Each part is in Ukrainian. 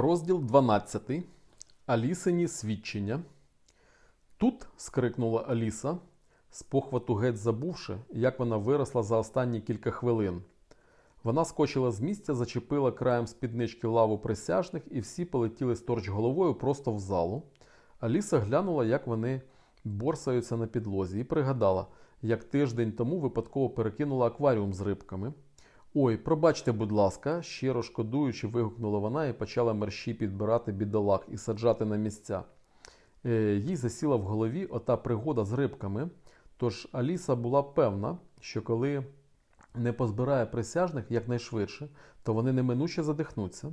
Розділ 12. Алісині свідчення. Тут. скрикнула Аліса, з похвату геть забувши, як вона виросла за останні кілька хвилин. Вона скочила з місця, зачепила краєм спіднички лаву присяжних, і всі полетіли сторч головою просто в залу. Аліса глянула, як вони борсаються на підлозі, і пригадала, як тиждень тому випадково перекинула акваріум з рибками. Ой, пробачте, будь ласка, щиро шкодуючи, вигукнула вона і почала мерщі підбирати бідолах і саджати на місця. Е, їй засіла в голові ота пригода з рибками. Тож Аліса була певна, що коли не позбирає присяжних якнайшвидше, то вони неминуче задихнуться.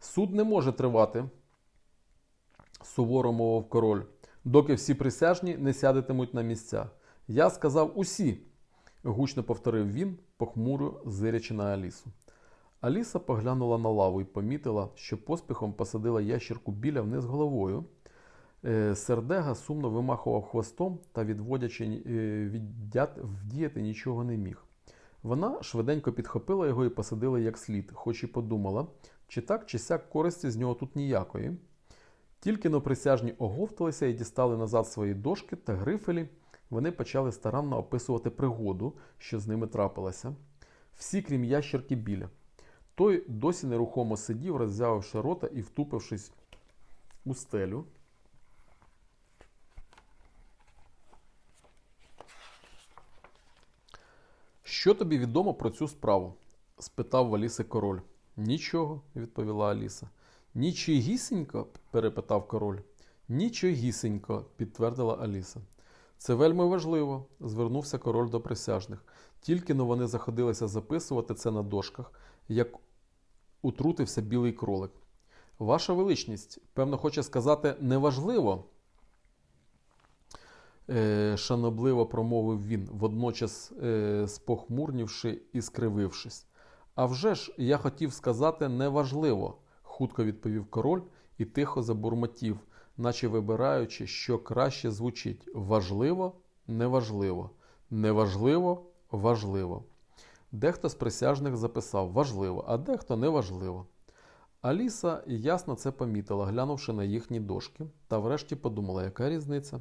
Суд не може тривати, суворо мовив король, доки всі присяжні не сядетимуть на місця. Я сказав усі, гучно повторив він, похмуро зирячи на Алісу. Аліса поглянула на лаву і помітила, що поспіхом посадила ящірку біля вниз головою. Е, Сердега сумно вимахував хвостом та, відводячи е, віддят, вдіяти нічого не міг. Вона швиденько підхопила його і посадила як слід, хоч і подумала, чи так, чи сяк користі з нього тут ніякої. Тільки но присяжні оговталися і дістали назад свої дошки та грифелі, вони почали старанно описувати пригоду, що з ними трапилася. Всі, крім ящерки біля. Той досі нерухомо сидів, роззявивши рота і втупившись у стелю. Що тобі відомо про цю справу? спитав в Аліси король. Нічого, відповіла Аліса. Нічогісінько? перепитав король. Нічогісінько, підтвердила Аліса. Це вельми важливо, звернувся король до присяжних. Тільки но вони заходилися записувати це на дошках, як утрутився білий кролик. Ваша величність, певно, хоче сказати, неважливо, е, шанобливо промовив він, водночас е, спохмурнівши і скривившись. А вже ж, я хотів сказати неважливо, хутко відповів король і тихо забурмотів, наче вибираючи, що краще звучить важливо, неважливо, неважливо, важливо. Дехто з присяжних записав важливо, а дехто неважливо. Аліса ясно це помітила, глянувши на їхні дошки, та врешті подумала, яка різниця.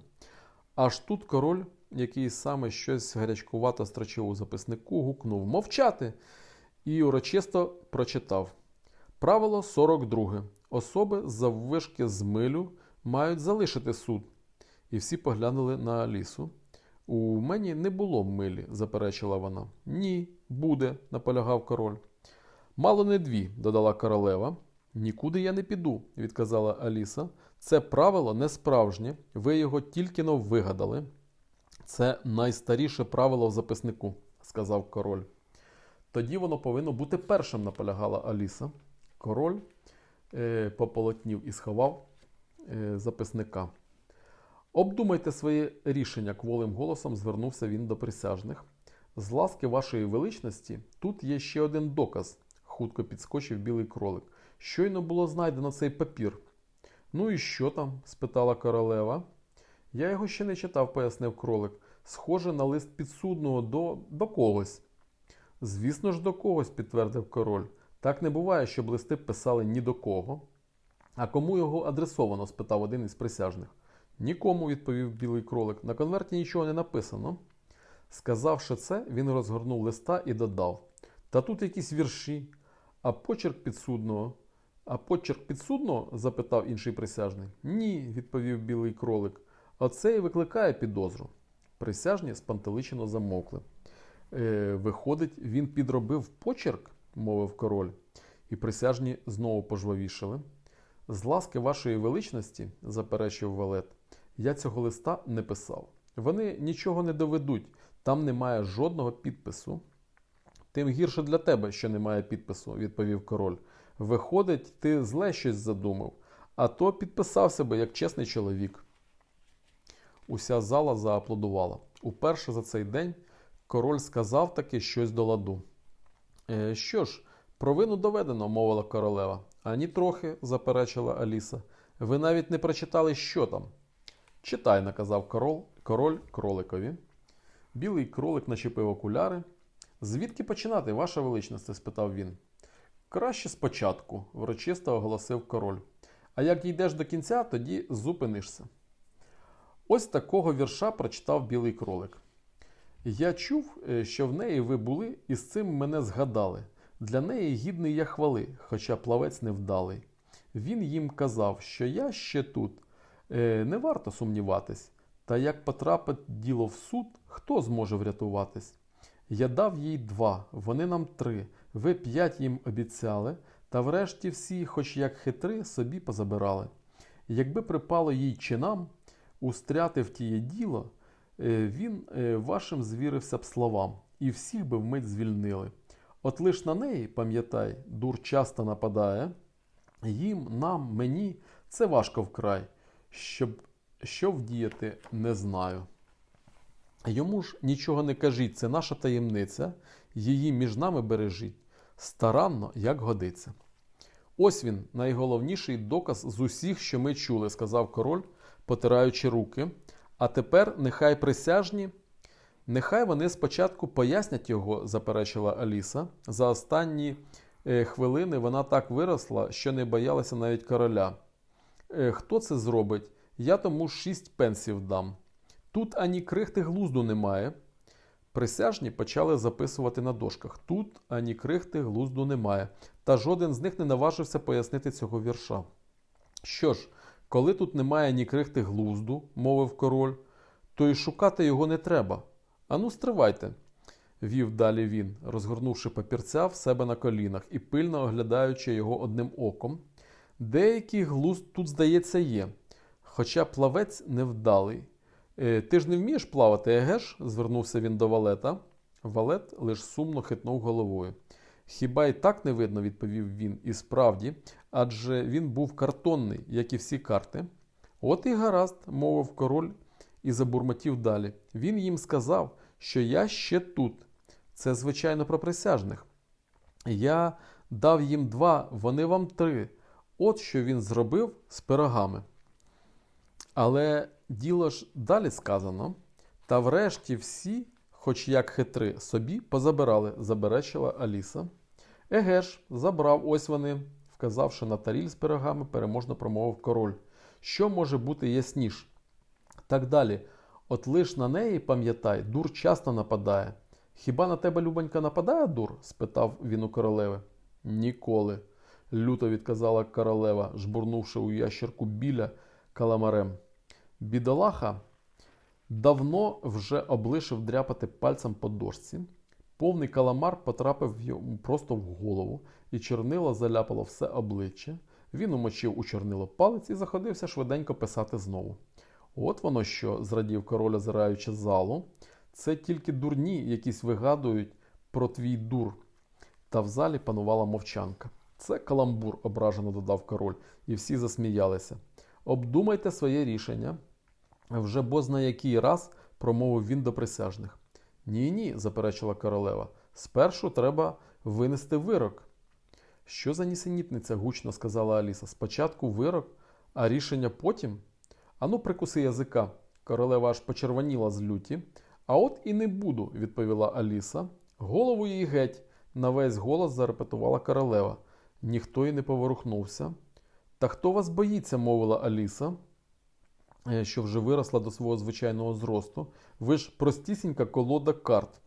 Аж тут король, який саме щось гарячкувато строчив у записнику, гукнув Мовчати! і урочисто прочитав. Правило 42. Особи заввишки з милю мають залишити суд. І всі поглянули на Алісу. У мені не було милі, заперечила вона. Ні, буде, наполягав король. Мало не дві, додала королева. Нікуди я не піду, відказала Аліса. Це правило не справжнє, ви його тільки но вигадали. Це найстаріше правило в записнику, сказав король. Тоді воно повинно бути першим, наполягала Аліса. Король е, пополотнів і сховав записника. Обдумайте своє рішення, кволим голосом звернувся він до присяжних. З ласки вашої величності, тут є ще один доказ, хутко підскочив білий кролик. Щойно було знайдено цей папір. Ну і що там? спитала королева. Я його ще не читав, пояснив кролик. Схоже на лист підсудного до, до когось. Звісно ж, до когось, підтвердив король. Так не буває, щоб листи писали ні до кого. А кому його адресовано? спитав один із присяжних. Нікому, відповів білий кролик. На конверті нічого не написано. Сказавши це, він розгорнув листа і додав: Та тут якісь вірші, а почерк підсудного. А почерк підсудного? запитав інший присяжний. Ні, відповів білий кролик. Оце і викликає підозру. Присяжні спантеличено замовкли. Е, виходить, він підробив почерк, мовив король, і присяжні знову пожвавішали. З ласки вашої величності, заперечив Валет, я цього листа не писав. Вони нічого не доведуть, там немає жодного підпису. Тим гірше для тебе, що немає підпису, відповів король. Виходить, ти зле щось задумав, а то підписався би як чесний чоловік. Уся зала зааплодувала. Уперше за цей день король сказав таки щось до ладу. «Е, Що ж, провину доведено, мовила королева. Ані трохи, заперечила Аліса. Ви навіть не прочитали, що там. Читай, наказав король, король кроликові. Білий кролик начепив окуляри. Звідки починати, ваша величність? спитав він. Краще спочатку, врочисто оголосив король. А як дійдеш до кінця, тоді зупинишся. Ось такого вірша прочитав білий кролик. Я чув, е, що в неї ви були, і з цим мене згадали. Для неї гідний я хвали, хоча плавець невдалий. Він їм казав, що я ще тут, е, не варто сумніватись. Та як потрапить діло в суд, хто зможе врятуватись? Я дав їй два, вони нам три. Ви п'ять їм обіцяли, та врешті всі, хоч як хитри, собі позабирали. Якби припало їй чинам устряти в тіє діло, е, він е, вашим звірився б словам, і всіх би вмить звільнили. От лиш на неї, пам'ятай, дур часто нападає, їм, нам, мені це важко вкрай, щоб що вдіяти, не знаю. Йому ж нічого не кажіть, це наша таємниця, її між нами бережіть, старанно, як годиться. Ось він, найголовніший доказ з усіх, що ми чули, сказав король, потираючи руки. А тепер нехай присяжні, нехай вони спочатку пояснять його, заперечила Аліса. За останні е, хвилини вона так виросла, що не боялася навіть короля. Е, хто це зробить? Я тому шість пенсів дам. Тут ані крихти глузду немає. Присяжні почали записувати на дошках. Тут ані крихти глузду немає. Та жоден з них не наважився пояснити цього вірша. Що ж, коли тут немає ні крихти глузду, мовив король, то й шукати його не треба. Ану, стривайте, вів далі він, розгорнувши папірця в себе на колінах і пильно оглядаючи його одним оком. Деякий глузд тут, здається, є, хоча плавець невдалий. «Е, Ти ж не вмієш плавати, еге ж? звернувся він до валета. Валет лиш сумно хитнув головою. Хіба й так не видно, відповів він, і справді, адже він був картонний, як і всі карти. От і гаразд, мовив король і забурмотів далі. Він їм сказав, що я ще тут. Це, звичайно, про присяжних. Я дав їм два, вони вам три. От що він зробив з пирогами. Але діло ж далі сказано, та врешті всі, хоч як хитри, собі позабирали, заперечила Аліса. Еге ж, забрав ось вони, вказавши на таріль з пирогами, переможно промовив король. Що може бути ясніш? Так далі. От лиш на неї, пам'ятай, дур часто нападає. Хіба на тебе, Любонька, нападає дур? спитав він у королеви. Ніколи, люто відказала королева, жбурнувши у ящерку біля каламарем. Бідолаха давно вже облишив дряпати пальцем по дошці. Повний каламар потрапив йому просто в голову, і чорнило заляпало все обличчя. Він умочив у чорнило палець і заходився швиденько писати знову. От воно що, зрадів король, озираючи залу. Це тільки дурні, якісь вигадують про твій дур. Та в залі панувала мовчанка. Це каламбур, ображено додав король, і всі засміялися. Обдумайте своє рішення. Вже бозна який раз промовив він до присяжних. Ні, ні, заперечила королева. Спершу треба винести вирок. Що за нісенітниця? гучно сказала Аліса. Спочатку вирок, а рішення потім. Ану, прикуси язика. Королева аж почервоніла з люті. А от і не буду, відповіла Аліса. Голову їй геть, на весь голос зарепетувала королева. Ніхто й не поворухнувся. Та хто вас боїться, мовила Аліса, е, що вже виросла до свого звичайного зросту. Ви ж простісінька колода карт.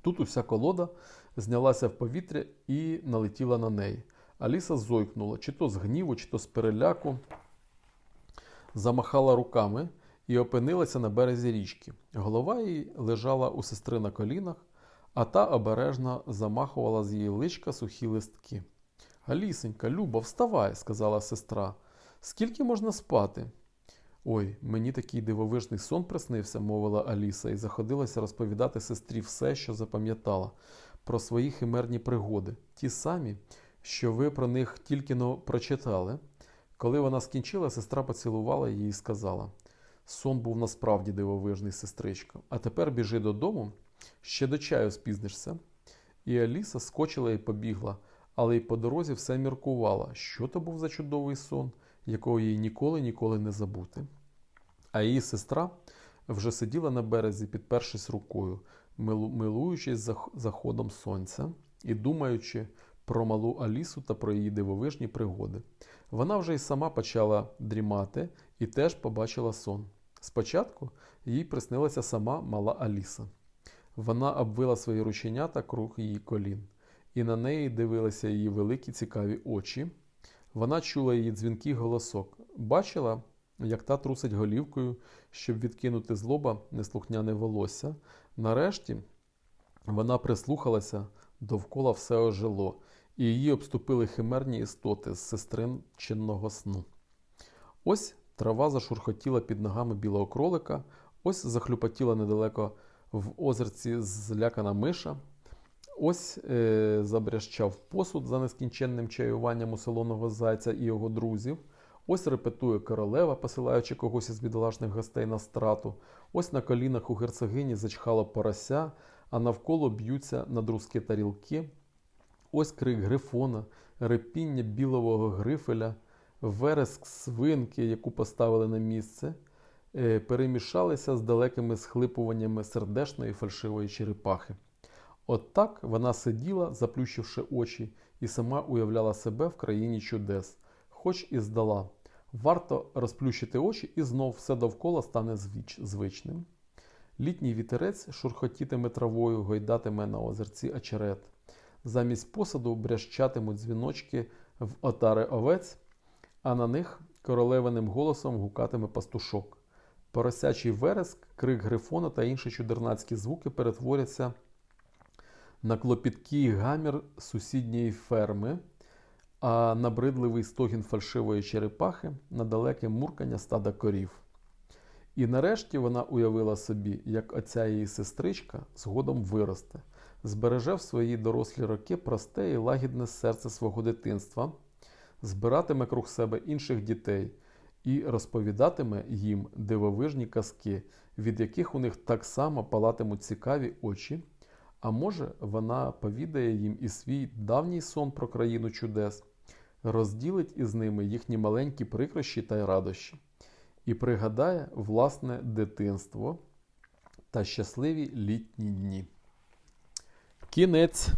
Тут уся колода знялася в повітря і налетіла на неї. Аліса зойкнула, чи то з гніву, чи то з переляку, замахала руками і опинилася на березі річки. Голова її лежала у сестри на колінах, а та обережно замахувала з її личка сухі листки. Алісенька, Люба, вставай, сказала сестра. Скільки можна спати? Ой, мені такий дивовижний сон приснився, мовила Аліса, і заходилася розповідати сестрі все, що запам'ятала, про свої химерні пригоди, ті самі, що ви про них тільки но прочитали. Коли вона скінчила, сестра поцілувала її і сказала: Сон був насправді дивовижний, сестричко, а тепер біжи додому, ще до чаю спізнишся. І Аліса скочила і побігла, але й по дорозі все міркувала, що то був за чудовий сон, якого їй ніколи ніколи не забути. А її сестра вже сиділа на березі, підпершись рукою, милуючись зах- заходом сонця і думаючи про малу Алісу та про її дивовижні пригоди. Вона вже й сама почала дрімати і теж побачила сон. Спочатку їй приснилася сама мала Аліса. Вона обвила свої рученята круг її колін, і на неї дивилися її великі цікаві очі. Вона чула її дзвінкий голосок, бачила, як та трусить голівкою, щоб відкинути з лоба неслухняне волосся. Нарешті вона прислухалася, довкола все ожило, і її обступили химерні істоти з сестрин чинного сну. Ось трава зашурхотіла під ногами білого кролика, ось захлюпотіла недалеко в озерці злякана миша, ось е, забрящав посуд за нескінченним чаюванням у солоного зайця і його друзів. Ось репетує королева, посилаючи когось із бідолашних гостей на страту. Ось на колінах у герцогині зачхало порося, а навколо б'ються надрузки тарілки. Ось крик грифона, репіння білого грифеля, вереск свинки, яку поставили на місце, е, перемішалися з далекими схлипуваннями сердешної фальшивої черепахи. От вона сиділа, заплющивши очі, і сама уявляла себе в країні чудес, хоч і здала. Варто розплющити очі, і знов все довкола стане звич- звичним. Літній вітерець шурхотітиме травою, гойдатиме на озерці очерет. Замість посаду брящатимуть дзвіночки в отари овець, а на них королевиним голосом гукатиме пастушок. Поросячий вереск, крик грифона та інші чудернацькі звуки перетворяться на клопіткий гамір сусідньої ферми, а набридливий стогін фальшивої черепахи на далеке муркання стада корів. І нарешті вона уявила собі, як оця її сестричка згодом виросте, збереже в свої дорослі роки просте і лагідне серце свого дитинства, збиратиме круг себе інших дітей і розповідатиме їм дивовижні казки, від яких у них так само палатимуть цікаві очі. А може, вона повідає їм і свій давній сон про країну чудес, розділить із ними їхні маленькі прикрощі та й радощі, і пригадає власне дитинство та щасливі літні дні. Кінець.